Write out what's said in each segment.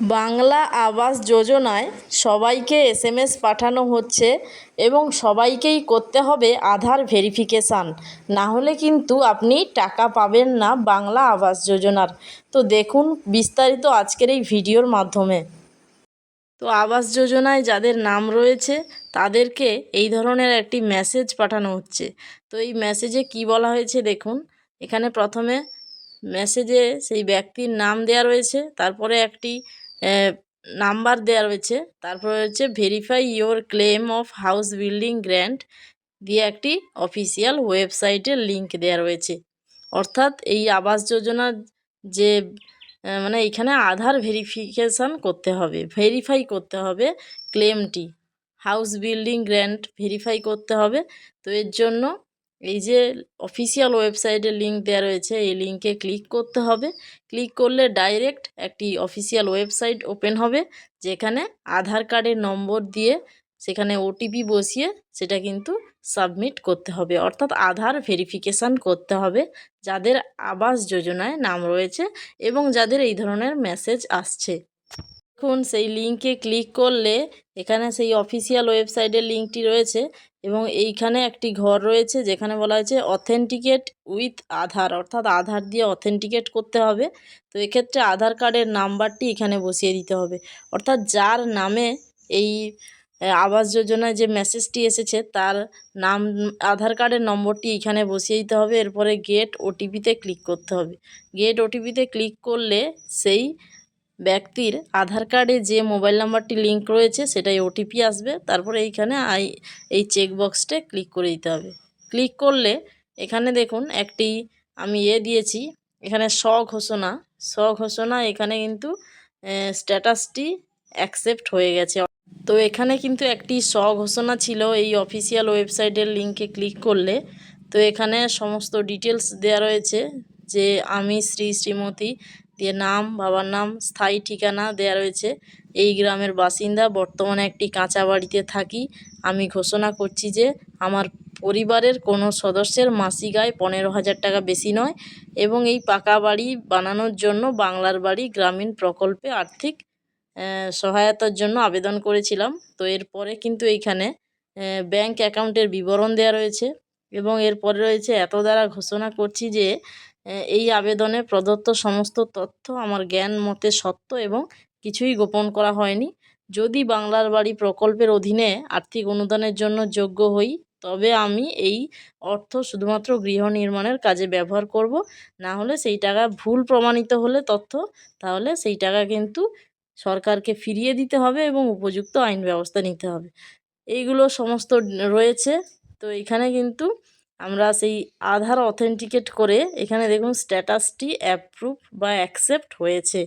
বাংলা আবাস যোজনায় সবাইকে এসএমএস পাঠানো হচ্ছে এবং সবাইকেই করতে হবে আধার ভেরিফিকেশান। নাহলে কিন্তু আপনি টাকা পাবেন না বাংলা আবাস যোজনার। তো দেখুন বিস্তারিত আজকের এই ভিডিওর মাধ্যমে। তো আবাস যোজনায় যাদের নাম রয়েছে, তাদেরকে এই ধরনের একটি মেসেজ পাঠানো হচ্ছে। তো এই মেসেজে কি বলা হয়েছে দেখুন, এখানে প্রথমে মেসেজে সেই ব্যক্তির নাম দেওয়া রয়েছে, তারপরে একটি নাম্বার দেওয়া রয়েছে। তারপরে হচ্ছে verify your claim of house building grant দিয়ে একটি অফিসিয়াল ওয়েবসাইটের লিঙ্ক দেওয়া রয়েছে। অর্থাৎ এই আবাস যোজনার যে মানে এখানে আধার ভেরিফিকেশান করতে হবে ভেরিফাই করতে হবে ক্লেমটি হাউস বিল্ডিং গ্র্যান্ট ভেরিফাই করতে হবে। তো এর জন্য এই যে অফিসিয়াল ওয়েবসাইটের লিঙ্ক দেওয়া রয়েছে, এই লিঙ্কে ক্লিক করতে হবে। ক্লিক করলে ডাইরেক্ট একটি অফিসিয়াল ওয়েবসাইট ওপেন হবে, যেখানে আধার কার্ডের নম্বর দিয়ে সেখানে ওটিপি বসিয়ে সেটা কিন্তু সাবমিট করতে হবে। অর্থাৎ আধার ভেরিফিকেশান করতে হবে, যাদের আবাস যোজনায় নাম রয়েছে এবং যাদের এই ধরনের মেসেজ আসছে। দেখুন, সেই লিঙ্কে ক্লিক করলে এখানে সেই অফিসিয়াল ওয়েবসাইটের লিঙ্কটি রয়েছে এবং এইখানে একটি ঘর রয়েছে যেখানে বলা হয়েছে অথেন্টিকেট উইথ আধার অর্থাৎ আধার দিয়ে অথেন্টিকেট করতে হবে। তো এক্ষেত্রে আধার কার্ডের নাম্বারটি এখানে বসিয়ে দিতে হবে। অর্থাৎ যার নামে এই আবাস যোজনায় যে মেসেজটি এসেছে তার নাম আধার কার্ডের নম্বরটি এখানে বসিয়ে দিতে হবে। এরপরে গেট ওটিপিতে ক্লিক করতে হবে। গেট ওটিপিতে ক্লিক করলে সেই ব্যক্তির আধার কার্ডে যে মোবাইল নাম্বারটি লিঙ্ক রয়েছে সেটাই ওটিপি আসবে। তারপরে এইখানে আই, এই চেকবক্সটা ক্লিক করে দিতে হবে। ক্লিক করলে এখানে দেখুন একটি আমি এ দিয়েছি, এখানে স্বঘোষণা স্বঘোষণা এখানে কিন্তু স্ট্যাটাসটি অ্যাকসেপ্ট হয়ে গেছে। তো এখানে কিন্তু একটি স্বঘোষণা ছিল এই অফিসিয়াল ওয়েবসাইটের লিঙ্কে ক্লিক করলে। তো এখানে সমস্ত ডিটেলস দেওয়া রয়েছে যে আমি শ্রী শ্রীমতী দিয়ে নাম, বাবার নাম, স্থায়ী ঠিকানা দেওয়া রয়েছে। এই গ্রামের বাসিন্দা, বর্তমানে একটি কাঁচা বাড়িতে থাকি। আমি ঘোষণা করছি যে, আমার পরিবারের কোনো সদস্যের মাসিক আয় পনেরো হাজার টাকা বেশি নয় এবং এই পাকা বাড়ি বানানোর জন্য বাংলার বাড়ি গ্রামীণ প্রকল্পে আর্থিক সহায়তার জন্য আবেদন করেছিলাম। তো এরপরে কিন্তু এইখানে ব্যাংক অ্যাকাউন্টের বিবরণ দেওয়া রয়েছে এবং এরপরে রয়েছে এত দ্বারা ঘোষণা করছি যে এই আবেদনে প্রদত্ত সমস্ত তথ্য আমার জ্ঞান মতে সত্য এবং কিছুই গোপন করা হয়নি। যদি বাংলার বাড়ি প্রকল্পের অধীনে আর্থিক অনুদানের জন্য যোগ্য হই, তবে আমি এই অর্থ শুধুমাত্র গৃহ নির্মাণের কাজে ব্যবহার করব। না হলে সেই টাকা ভুল প্রমাণিত হলে তথ্য, তাহলে সেই টাকা কিন্তু সরকারকে ফিরিয়ে দিতে হবে এবং উপযুক্ত আইন ব্যবস্থা নিতে হবে। এইগুলো সমস্ত রয়েছে। তো এখানে কিন্তু আমরা সেই আধার অথেন্টিকেট করে এখানে দেখুন স্ট্যাটাসটি অ্যাপ্রুভ বা অ্যাকসেপ্ট হয়েছে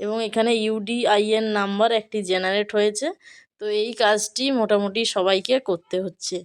এবং এখানে ইউডিআইএন নাম্বার একটি জেনারেট হয়েছে। তো এই কাজটি মোটামুটি সবাইকে করতে হচ্ছে।